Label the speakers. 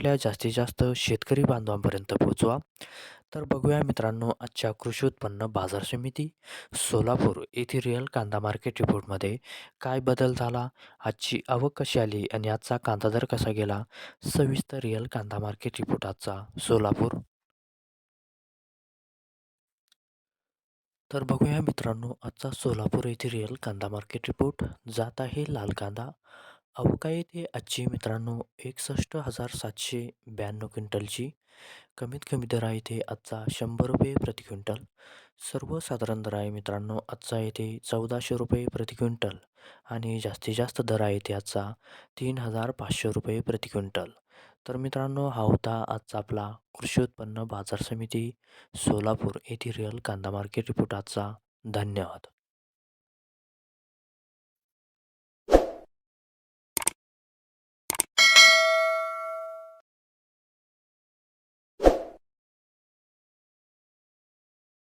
Speaker 1: आपल्या जास्तीत जास्त शेतकरी बांधवांपर्यंत पोहोचवा. तर बघूया मित्रांनो आजच्या कृषी उत्पन्न बाजार समिती सोलापूर येथे रिअल कांदा मार्केट रिपोर्टमध्ये काय बदल झाला आजची आवक कशी आली आणि आजचा कांदा दर कसा गेला? सविस्तर रिअल कांदा मार्केट रिपोर्ट आजचा सोलापूर. तर बघूया मित्रांनो आजचा सोलापूर येथे रिअल कांदा मार्केट रिपोर्ट जात आहे लाल कांदा. अवका येथे आजची मित्रांनो एकसष्ट हजार सातशे ब्याण्णव क्विंटलची. कमीत कमी दर आहे इथे आजचा शंभर रुपये प्रति क्विंटल. सर्वसाधारण दर आहे मित्रांनो आजचा येथे चौदाशे रुपये प्रति क्विंटल. आणि जास्तीत जास्त दर आहे इथे आजचा तीन हजार पाचशे रुपये प्रति क्विंटल. तर मित्रांनो हा होता आजचा आपला कृषी उत्पन्न बाजार समिती सोलापूर येथे रिअल कांदा मार्केट रिपोर्ट आजचा. धन्यवाद.